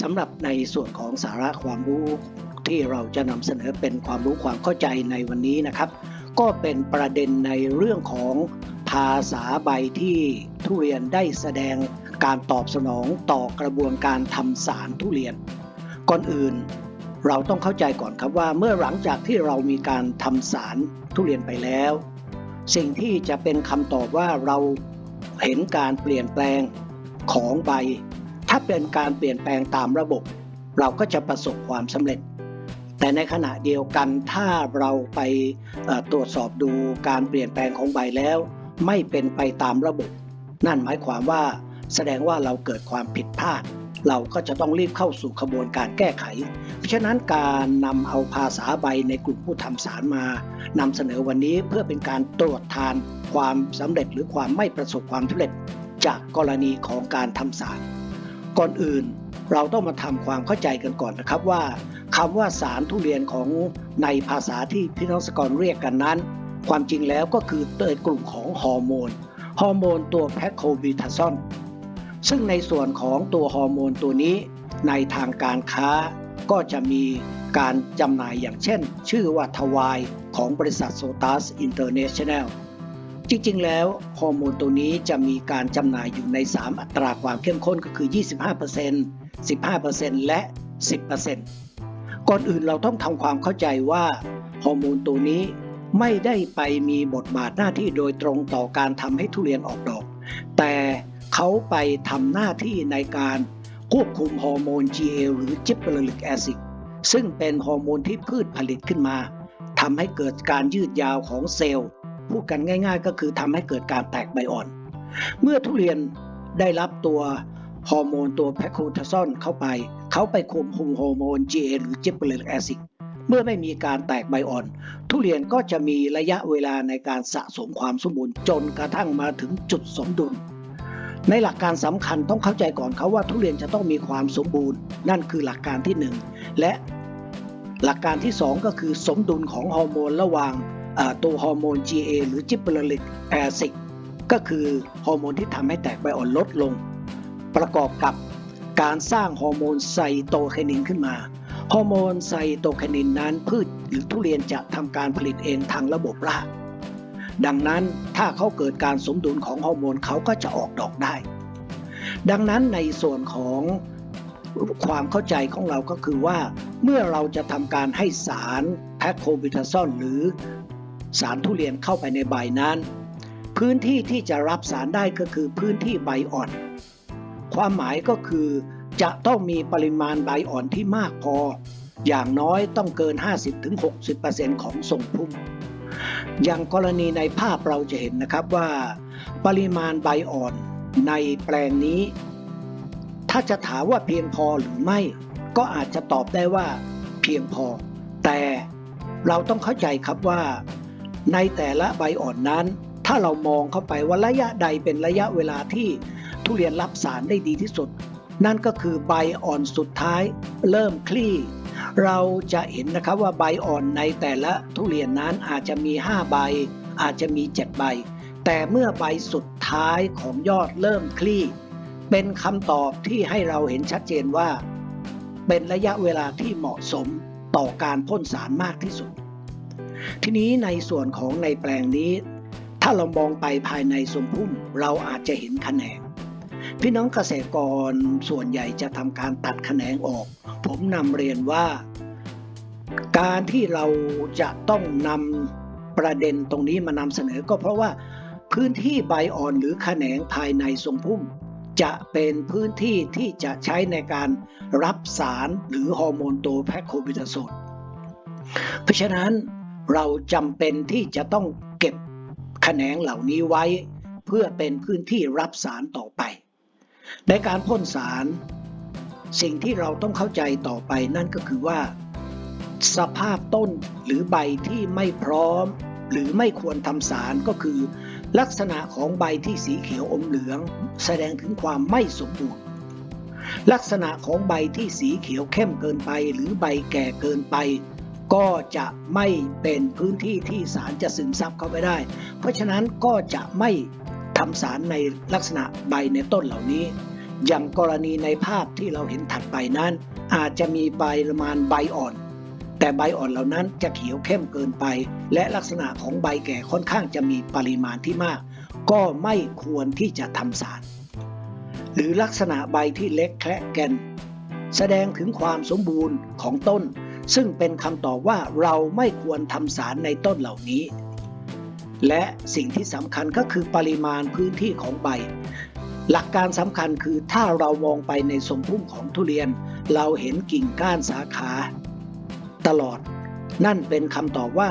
สำหรับในส่วนของสาระความรู้ที่เราจะนำเสนอเป็นความรู้ความเข้าใจในวันนี้นะครับ ก็เป็นประเด็นในเรื่องของภาษาใบที่ทุเรียนได้แสดงการตอบสนองต่อกระบวนการทำสารทุเรียน ก่อนอื่น เราต้องเข้าใจก่อนครับว่าเมื่อหลังจากที่เรามีการทำสารทุเรียนไปแล้ว สิ่งที่จะเป็นคำตอบว่าเราเห็นการเปลี่ยนแปลงของใบ ถ้าเป็นการเปลี่ยนแปลงตามระบบ เราก็จะประสบความสำเร็จ แต่ในขณะเดียวกันถ้าเราไปตรวจสอบดูการเปลี่ยนแปลงของใบแล้ว ไม่เป็นไปตามระบบ นั่นหมายความว่าแสดงว่าเราเกิดความผิดพลาด เราก็จะต้องรีบเข้าสู่ขบวนการแก้ไข เพราะฉะนั้นการนำเอาภาษาใบในกลุ่มผู้ทำสารมานำเสนอวันนี้เพื่อเป็นการตรวจทานความสำเร็จหรือความไม่ประสบความสำเร็จ จากกรณีของการทำสาร ก่อนอื่นเราต้องมาทำความเข้าใจกันก่อนนะครับว่าคำว่าสารทุเรียนของในภาษาที่พี่น้องสกอรเรียกกันนั้น ความจริงแล้วก็คือในกลุ่มของฮอร์โมนฮอร์โมนตัวแพคโคบิทาซอนซึ่งในส่วนของตัวฮอร์โมนตัวนี้ ในทางการค้าก็จะมีการจำหน่ายอย่างเช่น ชื่อว่าทวายของบริษัทโซตัสอินเตอร์เนชั่นแนล จริงๆ แล้วฮอร์โมนตัวนี้จะมีการจำหน่ายอยู่ใน 3 อัตราความเข้มข้นก็คือ 25% 15%และ 10%ก่อนอื่นเราต้องทำความเข้าใจว่าฮอร์โมนตัวนี้ไม่ได้ไปมีบทบาทหน้าที่โดยตรงต่อการทำให้ทุเรียนออกดอก แต่เขาไปทำหน้าที่ในการควบคุมฮอร์โมน GA หรือ gibberellic acid ซึ่งเป็นฮอร์โมนที่พืชผลิตขึ้นมาทำให้เกิดการยืดยาวของเซลล์ พูดกันง่าย ๆ ก็คือทำให้เกิดการแตกใบอ่อน เมื่อทุเรียนได้รับตัวฮอร์โมนตัวแพคโคทาซอนเข้าไป เขาไปควบคุมฮอร์โมน GA หรือ gibberellic acid เมื่อไม่มีการแตกใบอ่อน ทุเรียนก็จะมีระยะเวลาในการสะสมความสมบูรณ์จนกระทั่งมาถึงจุดสมดุล ในหลักการสำคัญต้องเข้าใจก่อนเขาว่าทุเรียนจะต้องมีความสมบูรณ์ นั่นคือหลักการที่หนึ่งและหลักการที่สองก็คือสมดุลของฮอร์โมนระหว่าง ตัวฮอร์โมน GA หรือ gibberellic acid ก็คือฮอร์โมนที่ทำให้แตกใบอ่อนลดลง ประกอบกับการสร้างฮอร์โมนไซโตไคนินขึ้นมา ฮอร์โมนไซโตไคนินนั้นพืชหรือทุเรียนจะทำการผลิตเองทางระบบราก ดังนั้นถ้าเขาเกิดการสมดุลของฮอร์โมนเขาก็จะออกดอกได้ ดังนั้นในส่วนของความเข้าใจของเราก็คือว่า เมื่อเราจะทำการให้สารแพคโคบิทาซอนหรือ สารทุเรียนเข้าไปในใบนั้น พื้นที่ที่จะรับสารได้ก็คือพื้นที่ใบอ่อน ความหมายก็คือจะต้องมีปริมาณใบอ่อนที่มากพอ อย่างน้อยต้องเกิน 50-60%ของทรงพุ่มอย่างกรณีในภาพเราจะเห็นนะครับว่า ปริมาณใบอ่อนในแปลงนี้ ถ้าจะถามว่าเพียงพอหรือไม่ ก็อาจจะตอบได้ว่าเพียงพอ แต่เราต้องเข้าใจครับว่า ในแต่ละใบอ่อนนั้น ถ้าเรามองเข้าไปว่าระยะใดเป็นระยะเวลาที่ทุเรียนรับสารได้ดีที่สุด นั่นก็คือใบอ่อนสุดท้ายเริ่มคลี่ เราจะเห็นนะครับว่าใบอ่อนในแต่ละทุเรียนนั้นอาจจะมี 5 ใบ อาจจะมี 7 ใบ แต่เมื่อใบสุดท้ายของยอดเริ่มคลี่ เป็นคำตอบที่ให้เราเห็นชัดเจนว่า เป็นระยะเวลาที่เหมาะสมต่อการพ่นสารมากที่สุด ทีนี้ในส่วนของในแปลงนี้ ถ้าเรามองไปภายในสมพุ่ม เราอาจจะเห็นแขนงพี่น้องเกษตรกรส่วนใหญ่จะทำการตัดแขนงออก ผมนำเรียนว่า การที่เราจะต้องนำประเด็นตรงนี้มานำเสนอก็เพราะว่าพื้นที่ใบอ่อนหรือแขนงภายในทรงพุ่ม จะเป็นพื้นที่ที่จะใช้ในการรับสารหรือฮอร์โมนโตแพคโคบิทาโซนเพราะฉะนั้น เราจำเป็นที่จะต้องเก็บแขนงเหล่านี้ไว้ เพื่อเป็นพื้นที่รับสารต่อไป ในการพ่นสาร สิ่งที่เราต้องเข้าใจต่อไปนั่นก็คือว่า สภาพต้นหรือใบที่ไม่พร้อม หรือไม่ควรทำสารก็คือ ลักษณะของใบที่สีเขียวอมเหลือง แสดงถึงความไม่สมบูรณ์ลักษณะของใบที่สีเขียวเข้มเกินไป หรือใบแก่เกินไป ก็จะไม่เป็นพื้นที่ที่สารจะซึมซับเข้าไปได้ เพราะฉะนั้นก็จะไม่ทำสารในลักษณะใบในต้นเหล่านี้ อย่างกรณีในภาพที่เราเห็นถัดไปนั้น อาจจะมีใบประมาณใบอ่อน แต่ใบอ่อนเหล่านั้นจะเขียวเข้มเกินไป และลักษณะของใบแก่ค่อนข้างจะมีปริมาณที่มาก ก็ไม่ควรที่จะทำสาร หรือลักษณะใบที่เล็กแคละแกนแสดงถึงความสมบูรณ์ของต้น ซึ่งเป็นคำตอบว่าเราไม่ควรทำสารในต้นเหล่านี้ และสิ่งที่สำคัญก็คือปริมาณพื้นที่ของใบ หลักการสำคัญคือถ้าเรามองไปในทรงพุ่มของทุเรียน เราเห็นกิ่งก้านสาขา ตลอด นั่นเป็นคำตอบว่า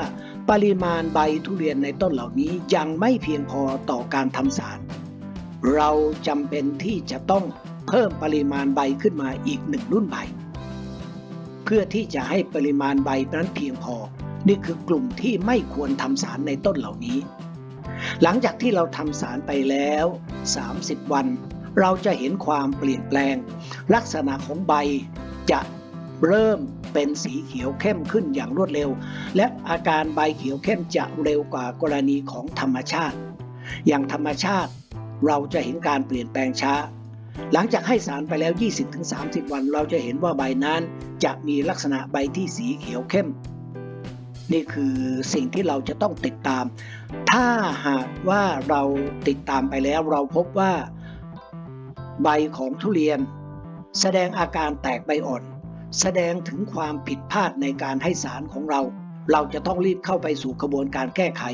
ปริมาณใบทุเรียนในต้นเหล่านี้ยังไม่เพียงพอต่อการทำสาร เราจำเป็นที่จะต้องเพิ่มปริมาณใบขึ้นมาอีกหนึ่งรุ่นใบ เพื่อที่จะให้ปริมาณใบนั้นเพียงพอ นี่คือกลุ่มที่ไม่ควรทำสารในต้นเหล่านี้ หลังจากที่เราทำสารไปแล้ว 30 วัน เราจะเห็นความเปลี่ยนแปลง ลักษณะของใบจะเริ่มเป็นสีเขียวเข้มขึ้นอย่างรวดเร็ว และอาการใบเขียวเข้มจะเร็วกว่ากรณีของธรรมชาติ อย่างธรรมชาติเราจะเห็นการเปลี่ยนแปลงช้า หลังจากให้สารไปแล้ว 20-30 วัน เราจะเห็นว่าใบนั้นจะมีลักษณะใบที่สีเขียวเข้ม นี่คือสิ่งที่เราจะต้องติดตาม ถ้าหากว่าเราติดตามไปแล้วเราพบว่าใบของทุเรียน แสดงอาการแตกใบอ่อน แสดงถึงความผิดพลาดในการให้สารของเรา เราจะต้องรีบเข้าไปสู่กระบวนการแก้ไข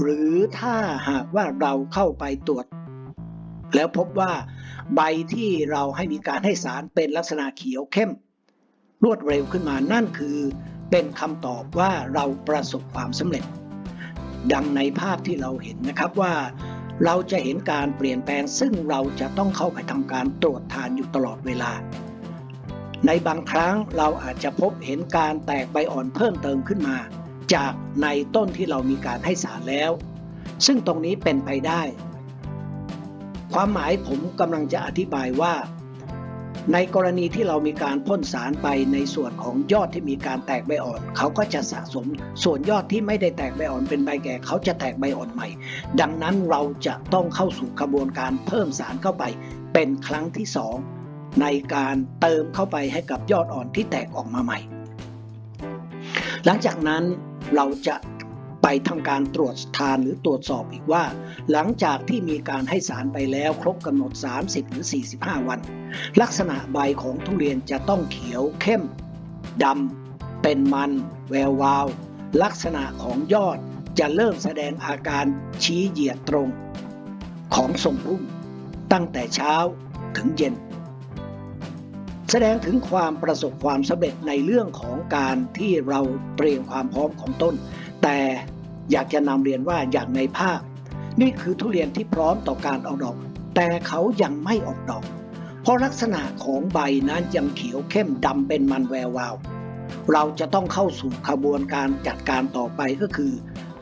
หรือถ้าหากว่าเราเข้าไปตรวจ แล้วพบว่าใบที่เราให้มีการให้สารเป็นลักษณะเขียวเข้ม รวดเร็วขึ้นมานั่นคือเป็นคำตอบว่าเราประสบความสำเร็จ ดังในภาพที่เราเห็นนะครับว่าเราจะเห็นการเปลี่ยนแปลงซึ่งเราจะต้องเข้าไปทำการตรวจทานอยู่ตลอดเวลา ในบางครั้งเราอาจจะพบเห็นการแตกใบอ่อนเพิ่มเติมขึ้นมา จากในต้นที่เรามีการให้สารแล้ว ซึ่งตรงนี้เป็นไปได้ ความหมายผมกำลังจะอธิบายว่า ในกรณีที่เรามีการพ่นสารไปในส่วนของยอดที่มีการแตกใบอ่อน เขาก็จะสะสม ส่วนยอดที่ไม่ได้แตกใบอ่อนเป็นใบแก่ เขาจะแตกใบอ่อนใหม่ ดังนั้นเราจะต้องเข้าสู่กระบวนการเพิ่มสารเข้าไป เป็นครั้งที่สองในการเติมเข้าไปให้กับยอดอ่อนที่แตกออกมาใหม่ หลังจากนั้นเราจะ ไปทำการตรวจทานหรือตรวจสอบอีกว่า หลังจากที่มีการให้สารไปแล้วครบกำหนด 30 หรือ 45 วัน ลักษณะใบของทุเรียนจะต้องเขียวเข้มดำเป็นมัน แวววาว ลักษณะของยอดจะเริ่มแสดงอาการชี้เหยียดตรง ของทรงพุ่มตั้งแต่เช้าถึงเย็น แสดงถึงความประสบความสำเร็จในเรื่องของการที่เราเตรียมความพร้อมของต้น แต่ อยากจะนำเรียนว่าอย่างในภาพ นี่คือทุเรียนที่พร้อมต่อการออกดอก แต่เขายังไม่ออกดอก เพราะลักษณะของใบนั้นยังเขียวเข้มดำเป็นมันแวววาว เราจะต้องเข้าสู่ขบวนการจัดการต่อไปก็คือ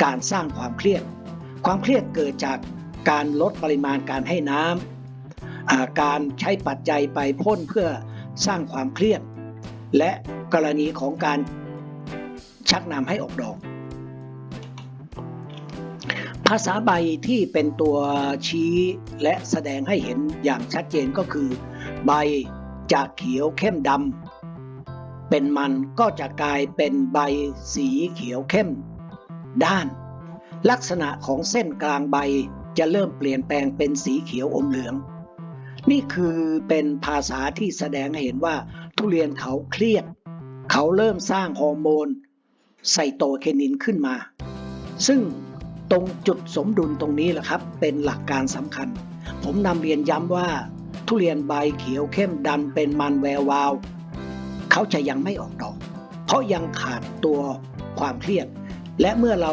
การสร้างความเครียด ความเครียดเกิดจากการลดปริมาณการให้น้ำการใช้ปัจจัยไปพ่นเพื่อสร้างความเครียด และกรณีของการชักนำให้ออกดอก ภาษาใบที่เป็นตัวชี้และแสดงให้เห็นอย่างชัดเจนก็คือ ใบจากเขียวเข้มดำเป็นมันก็จะกลายเป็นใบสีเขียวเข้ม ด้าน ลักษณะของเส้นกลางใบจะเริ่มเปลี่ยนแปลงเป็นสีเขียวอมเหลือง นี่คือเป็นภาษาที่แสดงให้เห็นว่า ทุเรียนเขาเครียด เขาเริ่มสร้างฮอร์โมนไซโตเคนินขึ้นมา ซึ่ง ตรงจุดสมดุลตรงนี้แหละครับ เป็นหลักการสำคัญ ผมนำเรียนย้ำว่า ทุเรียนใบเขียวเข้มดันเป็นมันแวววาว เขาจะยังไม่ออกดอก เพราะยังขาดตัวความเครียด และเมื่อเรา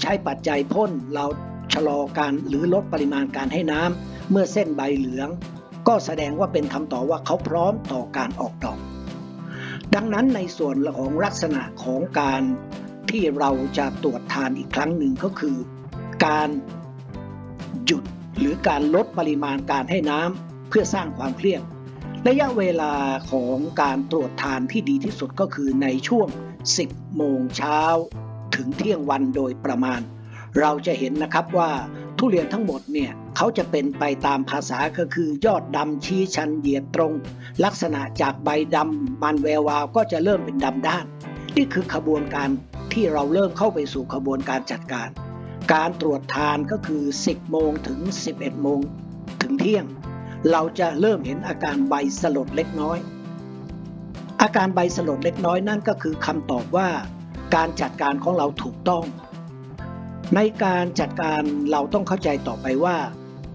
ใช้ปัจจัยพ่นเราชะลอการหรือลดปริมาณการให้น้ำเมื่อเส้นใบเหลือง ก็แสดงว่าเป็นคำตอบว่าเขาพร้อมต่อการออกดอก ดังนั้นในส่วนของลักษณะของการ ที่เราจะตรวจทานอีกครั้งหนึ่งก็คือ การหยุดหรือการลดปริมาณการให้น้ำเพื่อสร้างความเครียดระยะเวลาของการตรวจทานที่ดีที่สุดก็คือในช่วง 10 โมงเช้า ถึงเที่ยงวันโดยประมาณ เราจะเห็นนะครับว่าทุเรียนทั้งหมดเนี่ยเขาจะเป็นไปตามภาษาก็คือยอดดำชี้ชันเหยียดตรง ลักษณะจากใบดำมันแวววาวก็จะเริ่มเป็นดำด้าน นี่คือขบวนการ ที่เราเริ่มเข้าไปสู่ขบวนการจัดการ การตรวจทานก็คือ 10 โมงถึง 11 โมงถึงเที่ยง เราจะเริ่มเห็นอาการใบสลดเล็กน้อย อาการใบสลดเล็กน้อยนั่นก็คือคำตอบว่า การจัดการของเราถูกต้อง ในการจัดการเราต้องเข้าใจต่อไปว่า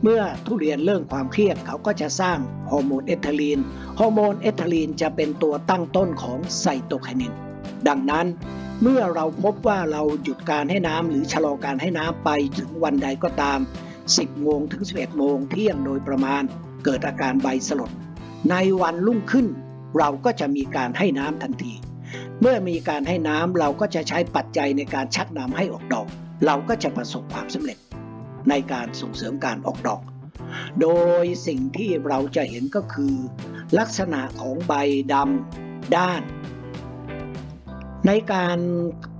เมื่อทุเรียนเริ่มความเครียดเขาก็จะสร้างฮอร์โมนเอทาลีนฮอร์โมนเอทาลีนจะเป็นตัวตั้งต้นของไซโตไคนิน ดังนั้น เมื่อเราพบว่าเราหยุดการให้น้ำหรือชะลอการให้น้ำไปถึงวันใดก็ตาม 10 โมงถึง 11 โมงเที่ยงโดยประมาณเกิดอาการใบสลด ในวันรุ่งขึ้น เราก็จะมีการให้น้ำทันที เมื่อมีการให้น้ำเราก็จะใช้ปัจจัยในการชักน้ำให้ออกดอก เราก็จะประสบความสำเร็จ ในการส่งเสริมการออกดอก โดยสิ่งที่เราจะเห็นก็คือ ลักษณะของใบดำด้าน ในการ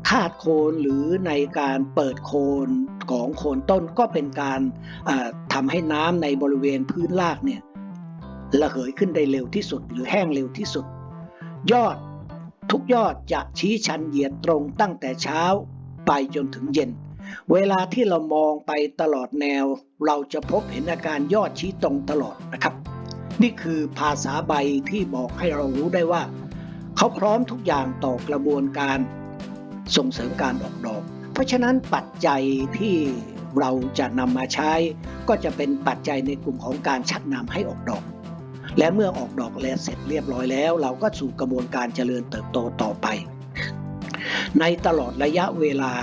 คาดโคนหรือในการเปิดโคนของโคนต้นก็เป็นการอ่าทำให้น้ำในบริเวณพื้นรากเนี่ยระเหยขึ้นได้เร็วที่สุด หรือแห้งเร็วที่สุด ยอดทุกยอดจะชี้ชันเหยียดตรงตั้งแต่เช้าไปจนถึงเย็น เวลาที่เรามองไปตลอดแนว เราจะพบเห็นอาการยอดชี้ตรงตลอดนะครับ นี่คือภาษาใบที่บอกให้เรารู้ได้ว่า เขาพร้อมทุกอย่างต่อกระบวนการส่งเสริมการออกดอก เพราะฉะนั้นปัจจัยที่เราจะนำมาใช้ ก็จะเป็นปัจจัยในกลุ่มของการชักนำให้ออกดอก และเมื่อออกดอกแล้วเสร็จเรียบร้อยแล้ว เราก็สู่กระบวนการเจริญเติบโตต่อไป ในตลอดระยะเวลา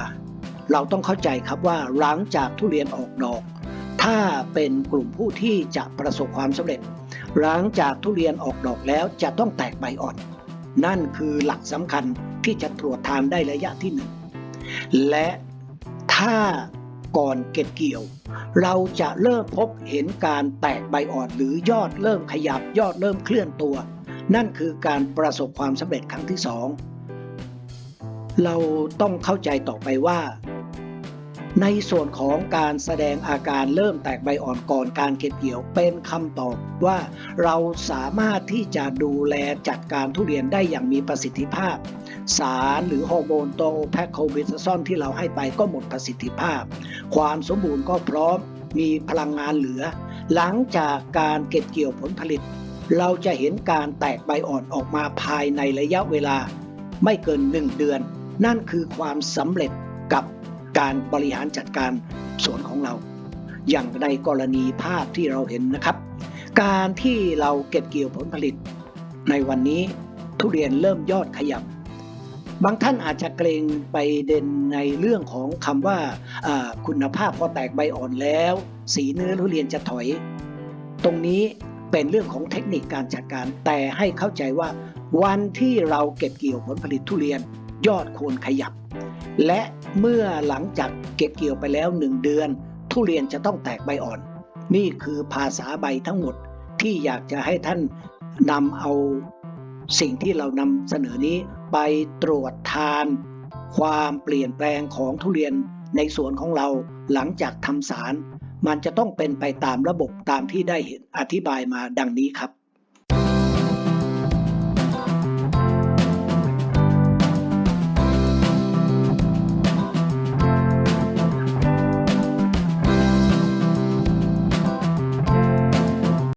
เราต้องเข้าใจครับว่าหลังจากทุเรียนออกดอก ถ้าเป็นกลุ่มผู้ที่จะประสบความสำเร็จ หลังจากทุเรียนออกดอกแล้วจะต้องแตกใบอ่อน นั่นคือหลักสำคัญที่จะตรวจทานได้ระยะที่หนึ่งและถ้าก่อนเก็บเกี่ยว เราจะเริ่มพบเห็นการแตกใบอ่อนหรือยอดเริ่มขยับยอดเริ่มเคลื่อนตัว นั่นคือการประสบความสำเร็จครั้งที่สองเราต้องเข้าใจต่อไปว่า ในส่วนของการแสดงอาการเริ่มแตกใบอ่อนก่อนการเก็บเกี่ยวเป็นคำตอบว่าเราสามารถที่จะดูแลจัดการทุเรียนได้อย่างมีประสิทธิภาพ สารหรือฮอร์โมนตัวแพคโคบิซซอนที่เราให้ไปก็หมดประสิทธิภาพ ความสมบูรณ์ก็พร้อมมีพลังงานเหลือ หลังจากการเก็บเกี่ยวผลผลิต เราจะเห็นการแตกใบอ่อนออกมาภายในระยะเวลา ไม่เกิน 1 เดือน นั่นคือความสำเร็จกับ การบริหารจัดการสวนของเรา อย่างในกรณีภาพที่เราเห็นนะครับ การที่เราเก็บเกี่ยวผลผลิต ในวันนี้ทุเรียนเริ่มยอดขยับ บางท่านอาจจะเกรงไปเด่นในเรื่องของคำว่าคุณภาพพอแตกใบอ่อนแล้ว สีเนื้อทุเรียนจะถอย ตรงนี้เป็นเรื่องของเทคนิคการจัดการแต่ให้เข้าใจว่าวันที่เราเก็บเกี่ยวผลผลิตทุเรียน ยอดควรขยับ และเมื่อหลังจากเก็บเกี่ยวไปแล้วหนึ่งเดือน ทุเรียนจะต้องแตกใบอ่อน นี่คือภาษาใบทั้งหมดที่อยากจะให้ท่านนำเอาสิ่งที่เรานำเสนอนี้ไปตรวจทาน ความเปลี่ยนแปลงของทุเรียนในสวนของเราหลังจากทำสาร มันจะต้องเป็นไปตามระบบตามที่ได้เห็นอธิบายมาดังนี้ครับ